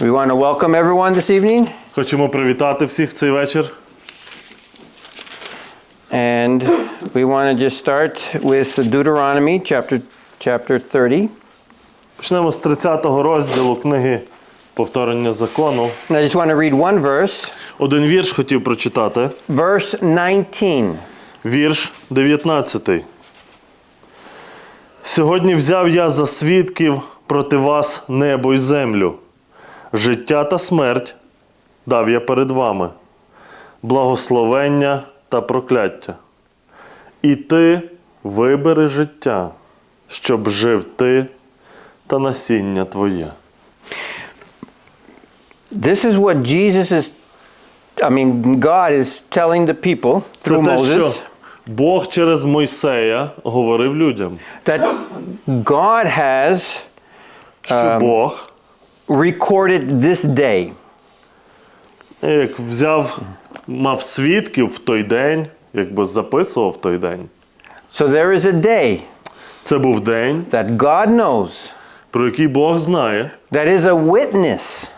We want to welcome everyone this evening, Хочемо привітати всіх цей вечір. and we want to just start with Deuteronomy chapter chapter 30. Почнемо з 30-го розділу книги Повторення закону. And I just want to read one verse, Один вірш хотів прочитати. verse 19. Вірш 19. Сьогодні взяв я за свідків проти вас небо й землю. Життя та смерть дав я перед вами, благословення та прокляття. І ти вибери життя, щоб жив ти та насіння твоє. This is what Jesus is I mean God is telling the people Це through те, що Moses Бог через Мойсея говорив людям, that God has що Бог recorded this day. як взяв, мав свідків в той день, якби записував в той день. So there is a day Це був день, that God knows про який Бог знає, that is a witness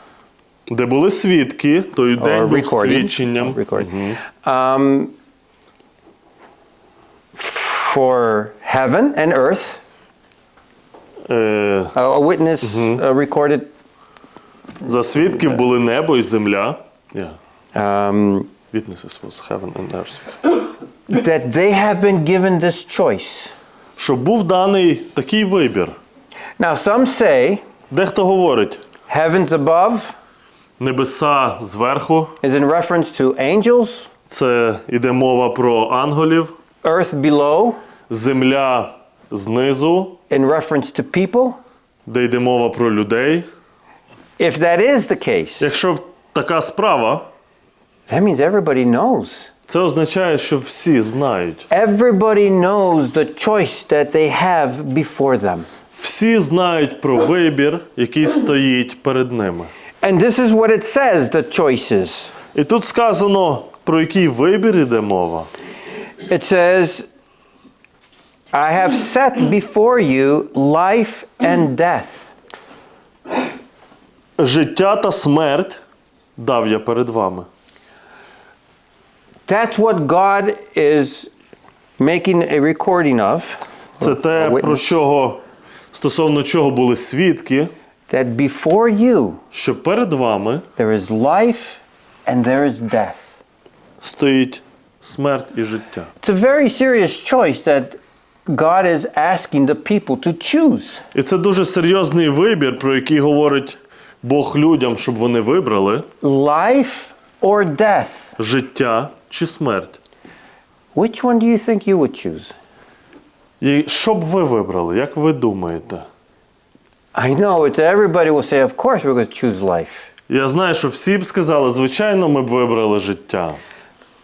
де були свідки, той or день був recorded, свідченням recorded, um, for heaven and earth. Е, A a witness uh, recorded за свідків були небо і земля. Yeah. um, Witnesses was heaven and earth. that they have been given this choice. Що був даний такий вибір. Now, some say Дехто говорить, heavens above небеса зверху, is in reference to angels, це іде мова про ангелів, earth below земля знизу, in reference to people. де йде мова про людей. If that is the case, Якщо в- така справа, that means everybody knows. це означає, що всі знають. Everybody knows the choice that they have before them. Всі знають про вибір, який стоїть перед ними. And this is what it says the choices. І тут сказано, про який вибір іде мова. It says, I have set before you life and death. Життя та смерть дав я перед вами. That's what God is making a recording of. Це те, про чого стосовно чого були свідки, That before you що перед вами there is life and there is death. стоїть смерть і життя. It's a very serious choice that God is asking the people to choose. І це дуже серйозний вибір, про який говорить Бог людям, щоб вони вибрали Life or death? життя чи смерть. Which one do you think you would choose? І що б ви вибрали? Як ви думаєте? I know it's everybody will say, of course we're going to choose life. Я знаю, що всі б сказали, звичайно, ми б вибрали життя.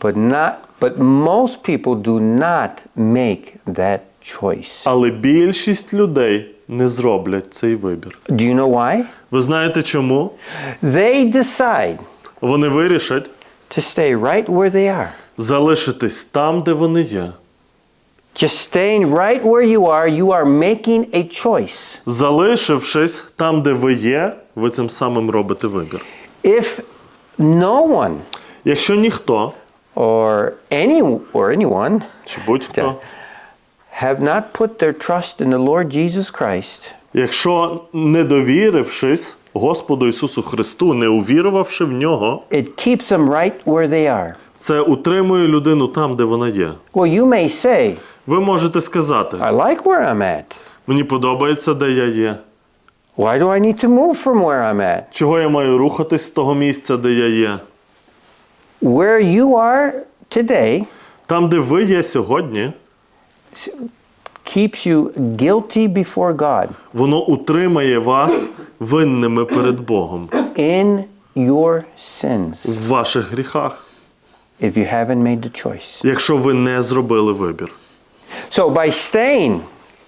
But not but most people do not make that choice. Але більшість людей не зроблять цей вибір. Do you know why? Ви знаєте чому? They decide Вони вирішать to stay right where they are. залишитись там, де вони є. Just staying right where you are, you are making a choice. Залишившись там, де ви є, ви цим самим робите вибір. If no one Якщо ніхто or any or anyone чи будь-хто, have not put their trust in the Lord Jesus Christ, якщо не довірившись Господу Ісусу Христу, не увірувавши в нього, it keeps them right where they are. це утримує людину там, де вона є. Well, you may say, Ви можете сказати: I like where I'm at. мені подобається, де я є. Why do I need to move from where I'm at? Чого я маю рухатись з того місця, де я є? Where you are today Там, де ви є сьогодні, keeps you guilty before God воно утримає вас винними перед Богом in your sins в ваших гріхах, if you haven't made the choice. якщо ви не зробили вибір. So by staying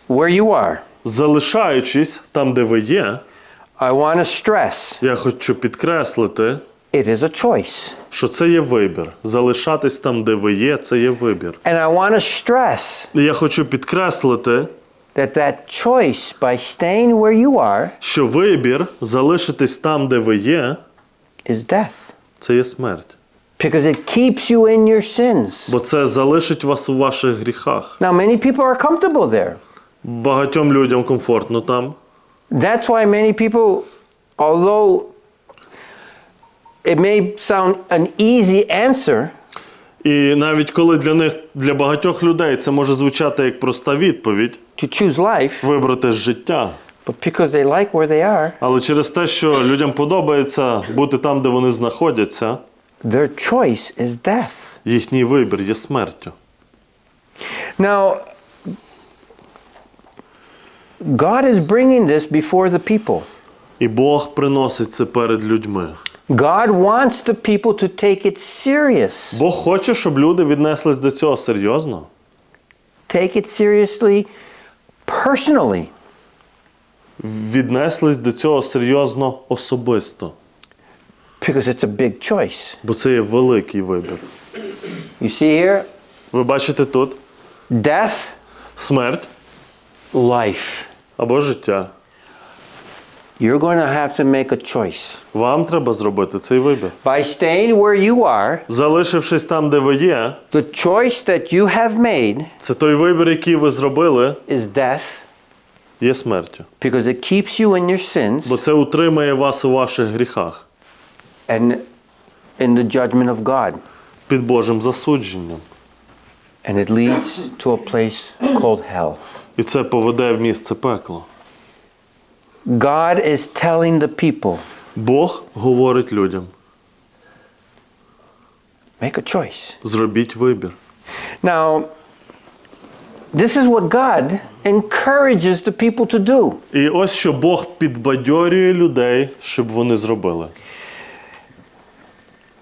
where you are, Залишаючись там, де ви є, I want to stress я хочу підкреслити, it is a choice. що це є вибір. Залишатись там, де ви є, це є вибір. And I want to stress І я хочу підкреслити, that that choice by staying where you are що вибір залишитись там, де ви є, is death. це є смерть. Because it keeps you in your sins. Бо це залишить вас у ваших гріхах. Now, many people are comfortable there. Багатьом людям комфортно там. That's why many people, although it may sound an easy answer, І навіть коли для них, для багатьох людей це може звучати як проста відповідь to choose life, вибрати ж життя. but because they like where they are, Але через те, що людям подобається бути там, де вони знаходяться, their choice is death. їхній вибір є смертю. Now, God is bringing this before the people. І Бог приносить це перед людьми. God wants the people to take it serious. Бог хоче, щоб люди віднеслись до цього серйозно, Take it seriously personally. віднеслись до цього серйозно особисто, Because it's a big choice. бо це є великий вибір. You see here Ви бачите тут death, смерть life. або життя. You're going to have to make a choice. Вам треба зробити цей вибір. By staying where you are, Залишившись там, де ви є, the choice that you have made це той вибір, який ви зробили, is death є смертю. because it keeps you in your sins Бо це утримає вас у ваших гріхах and in the judgment of God. під Божим засудженням. And it leads to a place called hell. І це поведе в місце пекло. God is telling the people, Бог говорить людям: make a choice. зробіть вибір. Now, this is what God encourages the people to do. І ось що Бог підбадьорює людей, щоб вони зробили.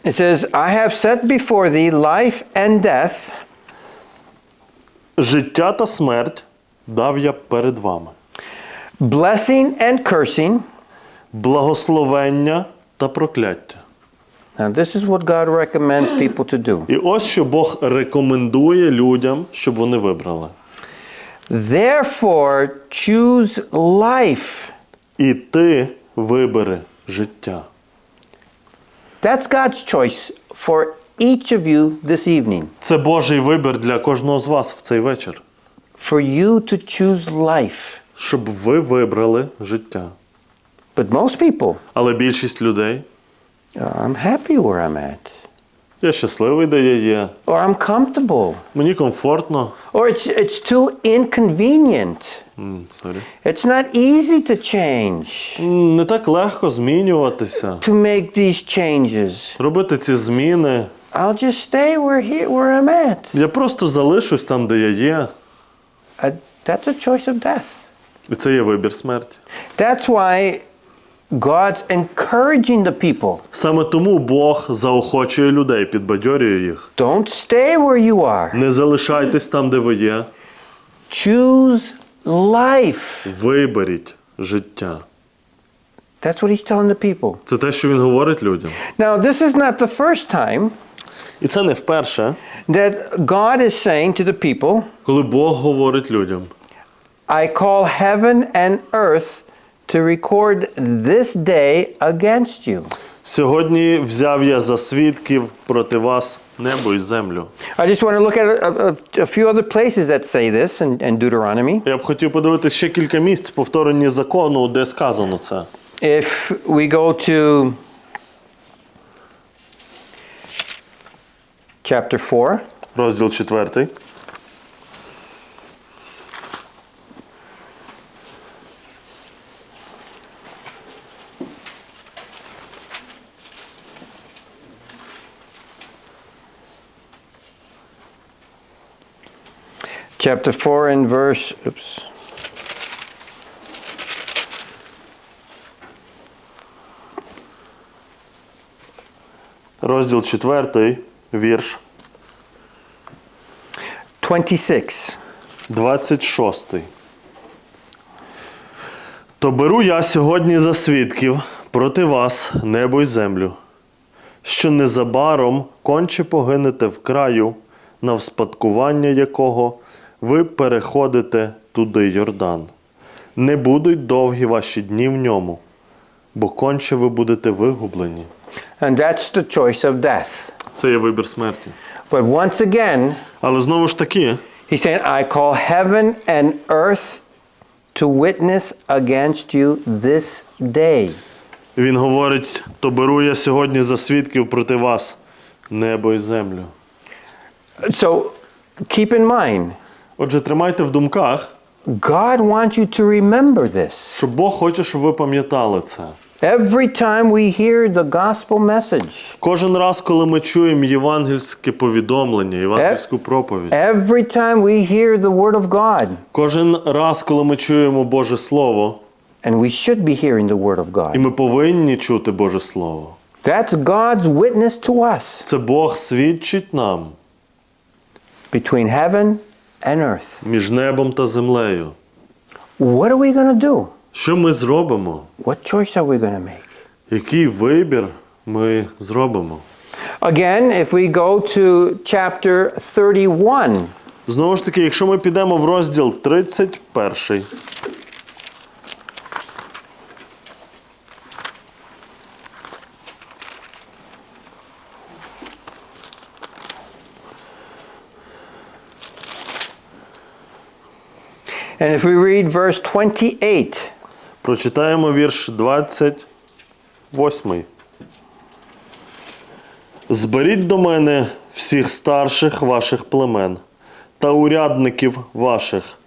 It says, I have set before thee life and death, Життя та смерть дав я перед вами. Blessing and cursing. Благословення та прокляття. Now, this is what God recommends people to do. І ось що Бог рекомендує людям, щоб вони вибрали. Therefore, choose life. І ти вибери життя. That's God's choice for each of you this evening. Це Божий вибір для кожного з вас в цей вечір, For you to choose life. Щоб ви вибрали життя. But most people, Але більшість людей "Uh, I'm happy where I'm at, я щасливий, де я є. or I'm comfortable, Мені комфортно. or it's, it's too inconvenient. М, Сорі. It's not easy to change, М, Не так легко змінюватися, to make these changes. робити ці зміни. I'll just stay where, here, where I'm at. Я просто залишусь там, де я є. Uh, that's a choice of death. І це є вибір смерті. That's why God's encouraging the people. Саме тому Бог заохочує людей, підбадьорює їх. Don't stay where you are. Не залишайтесь там, де ви є. Choose life. Виберіть життя. That's what he's telling the people. Це те, що він говорить людям. Now, this is not the first time І це не вперше, that God is saying to the people, коли Бог говорить людям. I call heaven and earth to record this day against you. Сьогодні взяв я за свідків проти вас небо і землю. I just want to look at a, a- a few other places that say this in, in Deuteronomy. Я б хотів подивитися ще кілька місць в повторенні закону, де сказано це. If we go to chapter 4, Розділ 4. Chapter 4 and verse, oops. Розділ 4, вірш 26. 26. То беру я сьогодні за свідків проти вас небо й землю, що незабаром конче погинете в краю, на вспадкування якого ви переходите туди Йордан. Не будуть довгі ваші дні в ньому, бо конче ви будете вигублені. And that's the choice of death. Це є вибір смерті. But once again, Але знову ж таки, he's saying, I call heaven and earth to witness against you this day. він говорить: то беру я сьогодні за свідків проти вас небо і землю. So keep in mind, Отже, тримайте в думках, God wants you to remember this. що Бог хоче, щоб ви пам'ятали це. Every time we hear the gospel message, Кожен раз, коли ми чуємо євангельське повідомлення, євангельську проповідь, every time we hear the word of God, кожен раз, коли ми чуємо Боже Слово, and we should be hearing the word of і God, ми повинні чути Боже Слово, that's God's witness to us це Бог свідчить нам between heaven and earth. між небом та землею. What are we going to do? Що ми зробимо? What choice are we going to make? Який вибір ми зробимо? Again, if we go to chapter 31, Знову ж таки, якщо ми підемо в розділ 31, and if we read verse 28, прочитаємо вірш 28. Зберіть до мене всіх старших ваших племен та урядників ваших,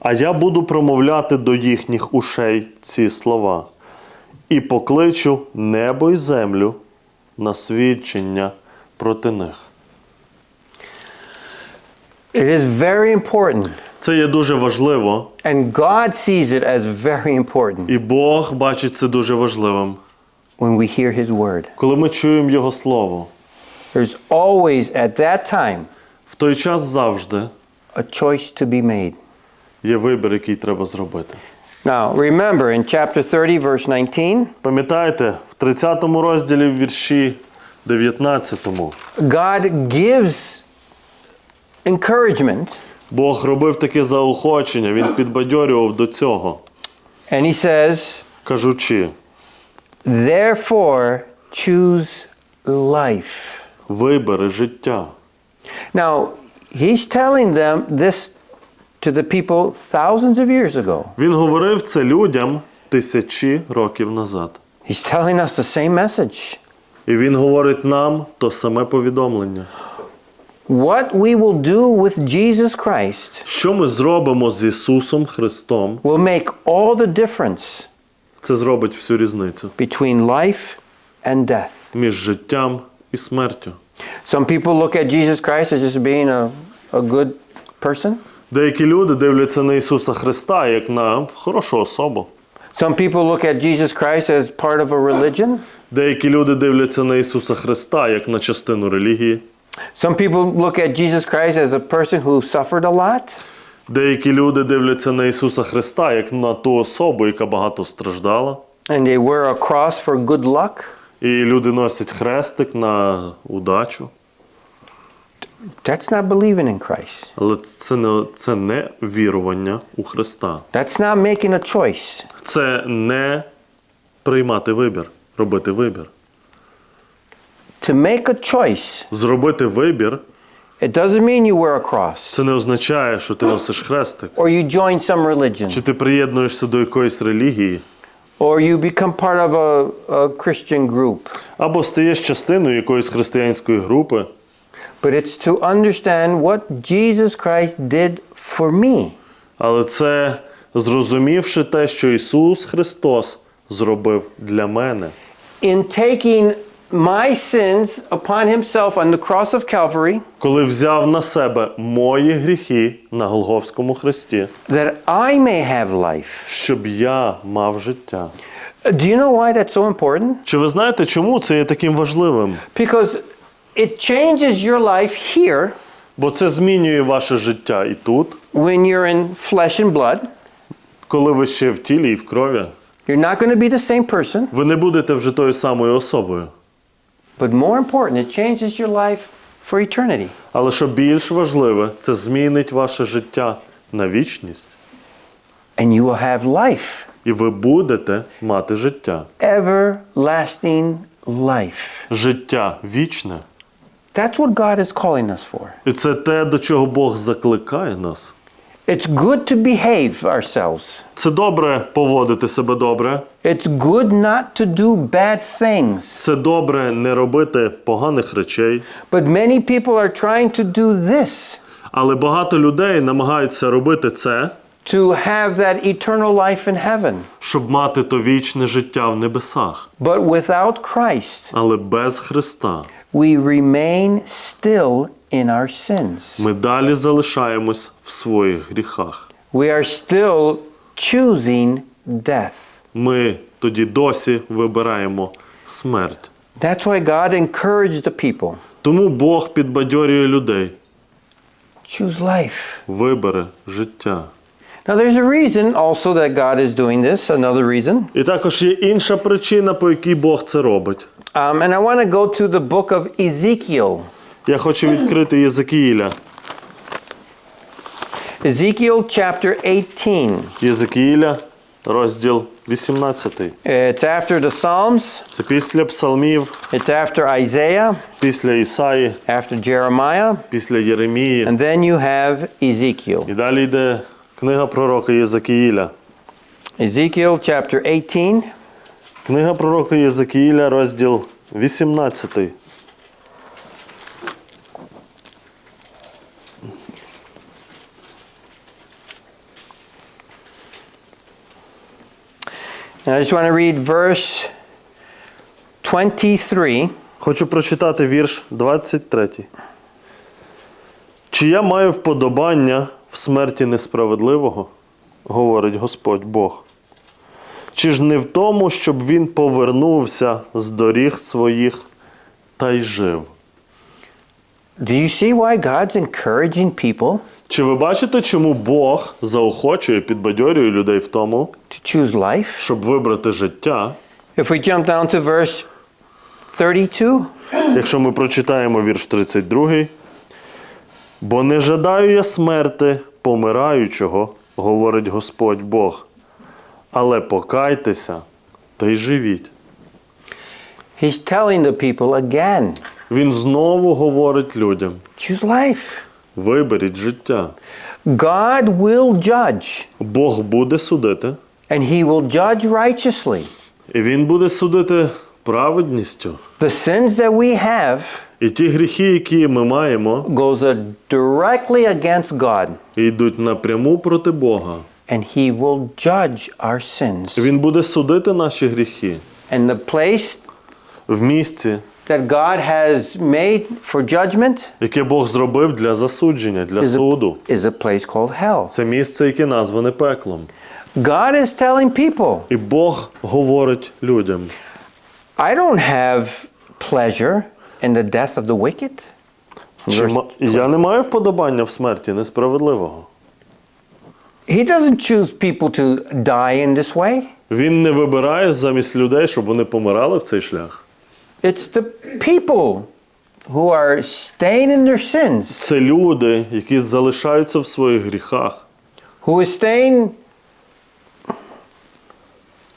а я буду промовляти до їхніх ушей ці слова. І покличу небо й землю на свідчення проти них. it is very important, Це є дуже важливо, and God sees it as very important і Бог бачить це дуже важливим. when we hear His word. Коли ми чуємо Його Слово, There's always, at that time, в той час завжди a choice to be made. є вибір, який треба зробити. Now, remember in chapter 30, verse 19, Пам'ятаєте, в 30 розділі в вірші 19 God gives encouragement, Бог робив таке заохочення, Він підбадьорював до цього, and He says, кажучи: Therefore, choose life. вибери життя. Now, He's telling them this to the people thousands of years ago. Він говорив це людям тисячі років назад. He's telling us the same message. І він говорить нам то саме повідомлення. What we will do with Jesus Christ Що ми зробимо з Ісусом Христом, will make all the difference це зробить всю різницю between life and death. між життям і смертю. Some people look at Jesus Christ as just being a, a good person. Деякі люди дивляться на Ісуса Христа як на хорошу особу. Some people look at Jesus Christ as part of a religion. Деякі люди дивляться на Ісуса Христа як на частину релігії. Some people look at Jesus Christ as a person who suffered a lot. Деякі люди дивляться на Ісуса Христа як на ту особу, яка багато страждала. And they wear a cross for good luck. І люди носять хрестик на удачу. That's not believing in Christ. Але це не, це не вірування у Христа. That's not making a choice. Це не приймати вибір, робити вибір. To make a choice, Зробити вибір it doesn't mean you wear a cross це не означає, що ти носиш хрестик, or you join some religion чи ти приєднуєшся до якоїсь релігії, or you become part of a, a Christian group. або стаєш частиною якоїсь християнської групи. But it's to understand what Jesus Christ did for me. Але це зрозумівши те, що Ісус Христос зробив для мене. In taking my sins upon himself on the cross of Calvary, коли взяв на себе мої гріхи на Голговському хресті, that I may have life. щоб я мав життя. Do you know why that's so important? Чи ви знаєте, чому це є таким важливим? Because it changes your life here Бо це змінює ваше життя і тут, when you're in flesh and blood. коли ви ще в тілі і в крові. You're not going to be the same person, Ви не будете вже тою самою особою. But more important, it changes your life for eternity. Але що більш важливе, це змінить ваше життя на вічність. and you will have life, і ви будете мати життя. everlasting life. Життя вічне. That's what God is calling us for. І це те, до чого Бог закликає нас. It's good to behave ourselves. Це добре поводити себе добре. It's good not to do bad things. Це добре не робити поганих речей. But many people are trying to do this Але багато людей намагаються робити це, to have that eternal life in heaven. щоб мати то вічне життя в небесах. But without Christ, Але без Христа we remain still in our sins. ми далі залишаємось в своїх гріхах. We are still choosing death. Ми тоді досі вибираємо смерть. That's why God encouraged the people Тому Бог підбадьорює людей. choose life. Вибере життя. Now, there's a reason also that God is doing this, another reason. І також є інша причина, по якій Бог це робить. Um, and I want to go to the book of Ezekiel. Я хочу відкрити Єзекіїля. Ezekiel chapter 18. Єзекіїля, розділ 18. It's after the Psalms, Це після псалмів, it's after Isaiah, після Ісаї, after Jeremiah, після Єремії. and then you have Ezekiel. І далі йде книга пророка Єзекіїля. Ezekiel chapter 18. Книга пророка Єзекіїля, розділ 18. And I just want to read verse 23. Хочу прочитати вірш 23. Чи я маю вподобання в смерті несправедливого? говорить Господь Бог. Чи ж не в тому, щоб він повернувся з доріг своїх та й жив? Do you see why God's encouraging people Чи ви бачите, чому Бог заохочує, підбадьорює людей в тому, to choose life? щоб вибрати життя? If we jump down to verse 32, Якщо ми прочитаємо вірш 32, бо не жадаю я смерти помираючого, говорить Господь Бог, але покайтеся та й живіть. he's telling the people again Він знову говорить людям: choose life. виберіть життя. God will judge, Бог буде судити, and he will judge righteously. і Він буде судити праведністю. The sins that we have І ті гріхи, які ми маємо, goes uh, directly against God, йдуть напряму проти Бога. and he will judge our sins. Він буде судити наші гріхи And the place в місці, that God has made for judgment яке Бог зробив для засудження, для is суду. a, is a place called hell. Це місце, яке назване пеклом. God is telling people, І Бог говорить людям: I don't have pleasure in the death of the wicked. я не маю вподобання в смерті несправедливого. He doesn't choose people to die in this way. Він не вибирає замість людей, щоб вони помирали в цей шлях. It's the people who are staying in their sins, Це люди, які залишаються в своїх гріхах, who is staying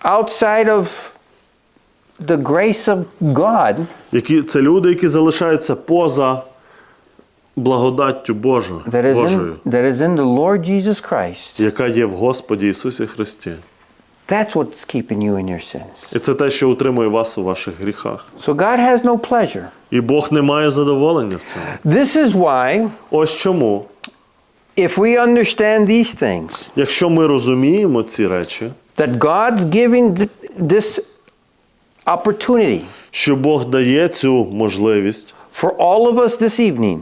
outside of the grace of God, які це люди, які залишаються поза благодаттю Божою, that is Божою, in, that is in the Lord Jesus Christ. яка є в Господі Ісусі Христі. That's what's keeping you in your sins. І це те, що утримує вас у ваших гріхах. So God has no pleasure. І Бог не має задоволення в цьому. This is why, Ось чому, if we understand these things, якщо ми розуміємо ці речі, that God's giving th- this opportunity що Бог дає цю можливість for all of us this evening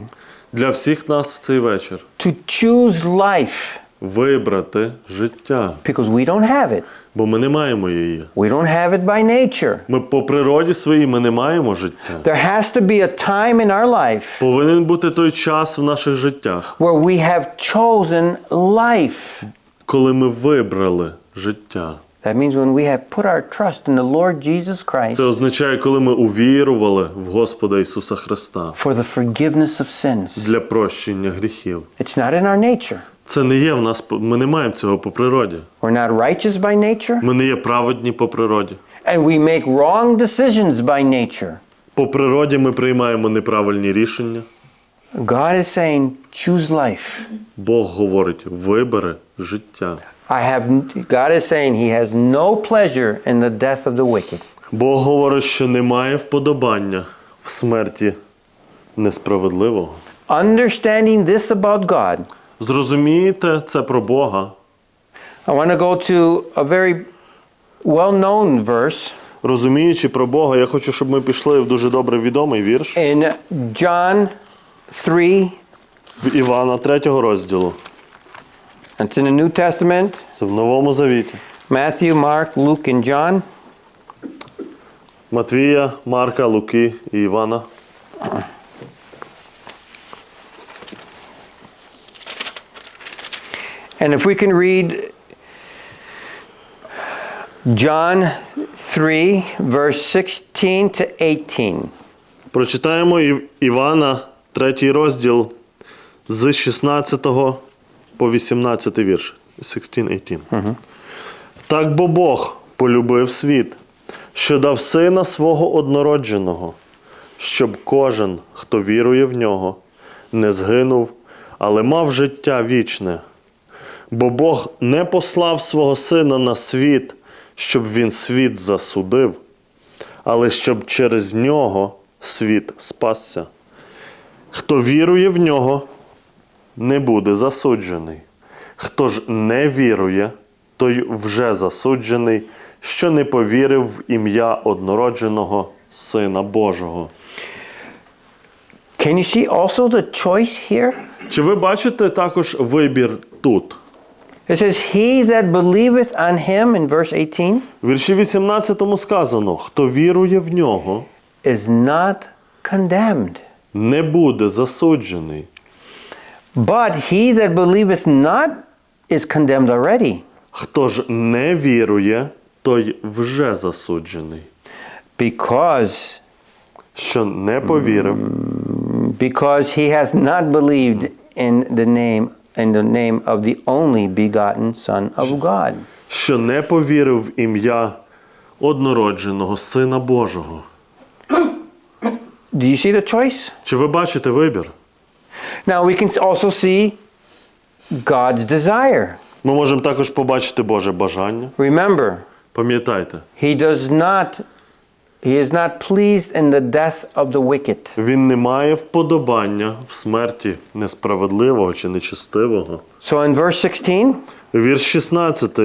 для всіх нас в цей вечір to choose life вибрати життя, because we don't have it. бо ми не маємо її. We don't have it by nature. Ми по природі своїй ми не маємо життя. There has to be a time in our life Повинен бути той час в наших життях, where we have chosen life. коли ми вибрали життя. That means when we have put our trust in the Lord Jesus Christ Це означає, коли ми увірували в Господа Ісуса Христа for the forgiveness of sins. для прощення гріхів. It's not in our nature. Це не є в нас, ми не маємо цього по природі. We're not righteous by nature, Ми не є праведні по природі. and we make wrong decisions by nature. По природі ми приймаємо неправильні рішення. God is saying, choose life. Бог говорить: вибери життя. I have God is saying he has no pleasure in the death of the wicked. Бог говорить, що немає вподобання в смерті несправедливого. Understanding this about God, Зрозумієте це про Бога. I want to go to a very well-known verse Розуміючи про Бога, я хочу, щоб ми пішли в дуже добре відомий вірш in John 3. в Івана 3 розділу. It's in the New Testament. Це в Новому Завіті. Matthew, Mark, Luke, and John. Матвія, Марка, Луки і Івана. And if we can read John 3, verse 16 to 18. Прочитаємо Івана, 3 розділ з 16 по 18 вірш. 16-18. Так бо Бог полюбив світ, що дав сина свого однородженого, щоб кожен, хто вірує в нього, не згинув, але мав життя вічне. Бо Бог не послав свого сина на світ, щоб він світ засудив, але щоб через нього світ спасся. Хто вірує в нього, не буде засуджений. Хто ж не вірує, той вже засуджений, що не повірив в ім'я однородженого Сина Божого. Can you see also the choice here? Чи ви бачите також вибір тут? It says, He that believeth on him in verse 18 В вірші 18 сказано: хто вірує в нього, is not condemned. не буде засуджений. But he that believeth not is condemned already, Хто ж не вірує, той вже засуджений. because Що не повірив, because he hath not believed in the name in the name of the only begotten Son of God. що не повірив в ім'я однородженого Сина Божого. Do you see the choice? Чи ви бачите вибір? Now we can also see God's desire. Ми можемо також побачити Боже бажання. Remember, Пам'ятайте, he does not he is not pleased in the death of the wicked. він не має вподобання в смерті несправедливого чи нечестивого. So in verse 16, Вірш 16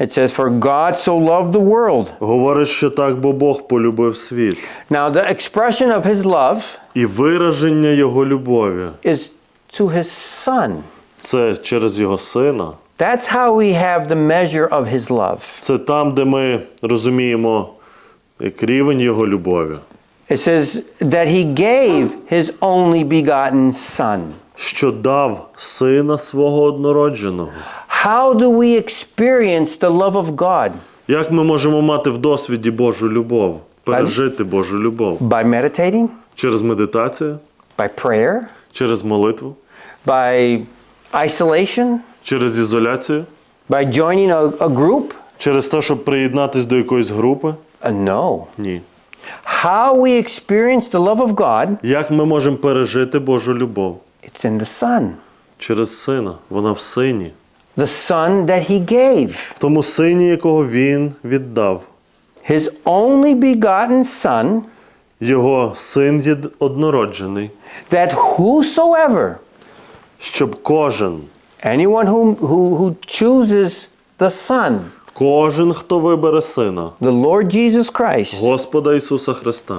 it says, For God so loved the world. говорить, що так, бо Бог полюбив світ. Now, the expression of his love І вираження Його любові is to his son. це через Його Сина. That's how we have the measure of his love. Це там, де ми розуміємо як рівень Його любові. It says that he gave his only begotten son. що дав сина свого однородженого. How do we experience the love of God? Як ми можемо мати в досвіді Божу любов, пережити Божу любов? By meditating, Через медитацію, by prayer, через молитву, by isolation, через ізоляцію, by joining a, a group? через те, щоб приєднатись до якоїсь групи? Uh, no. Ні. How we experience the love of God, Як ми можемо пережити Божу любов? it's in the Son. Через сина. Вона в сині. The Son that he gave. В тому сині, якого він віддав. His only begotten Son, Його син є однороджений, that whosoever, щоб кожен, anyone who, who, who chooses the Son, кожен, хто вибере сина, the Lord Jesus Christ, Господа Ісуса Христа,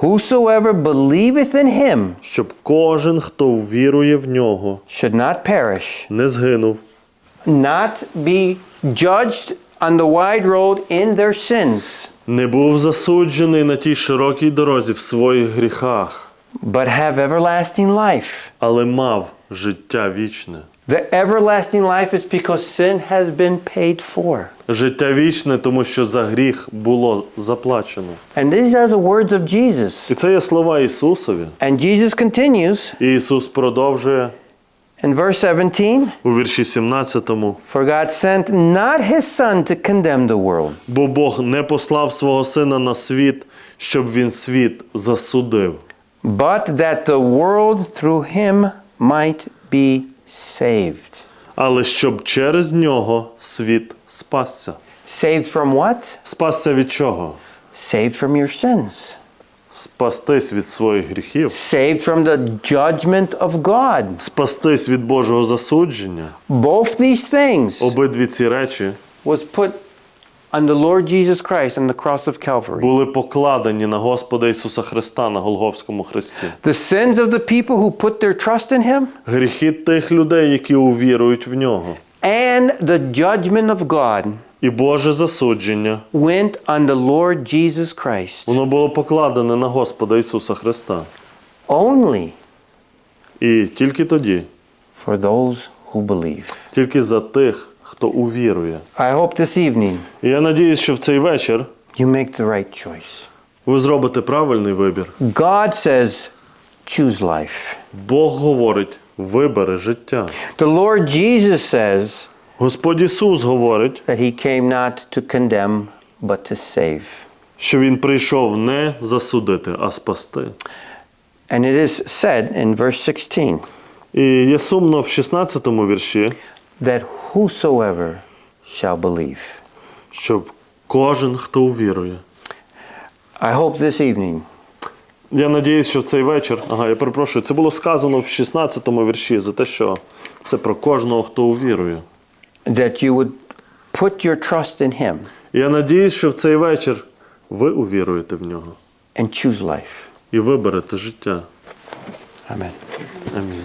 whosoever believeth in him щоб кожен, хто вірує в нього, should not perish, не згинув, not be judged on the wide road in their sins, не був засуджений на тій широкій дорозі в своїх гріхах, but have everlasting life. але мав життя вічне. The everlasting life is because sin has been paid for. Життя вічне, тому що за гріх було заплачено. And these are the words of Jesus. І це є слова Ісусові. And Jesus continues І Ісус продовжує In verse 17, у вірші 17. for God sent not his Son to condemn the world, Бо Бог не послав свого сина на світ, щоб він світ засудив, but that the world through him might be saved. але щоб через нього світ спасся. Saved from what? Спасся від чого? Saved from your sins. Спастись від своїх гріхів, Saved from the judgment of God. спастись від Божого засудження. Both these things Обидві ці речі was put on the Lord Jesus Christ on the cross of Calvary. були покладені на Господа Ісуса Христа на Голговському хресті. The sins of the people who put their trust in him Гріхи тих людей, які увірують в нього. and the judgment of God І Боже засудження went on the Lord Jesus Christ. воно було покладене на Господа Ісуса Христа. Only І тільки тоді, for those who believe. тільки за тих, хто увірує. I hope this evening І я надіюсь, що в цей вечір you make the right choice. ви зробите правильний вибір. God says, choose life. Бог говорить: вибери життя. The Lord Jesus says Господь Ісус говорить, that he came not to condemn, but to save. що Він прийшов не засудити, а спасти. And it is said in verse 16 І є сумно в 16 вірші, that whosoever shall believe. щоб кожен, хто увірує. I hope this evening Я надіюсь, що в цей вечір, ага, я перепрошую, це було сказано в 16 вірші за те, що це про кожного, хто увірує. that you would put your trust in him я надіюсь, що в цей вечір ви увіруєте в нього and choose life. і виберете життя. Amen. Амінь.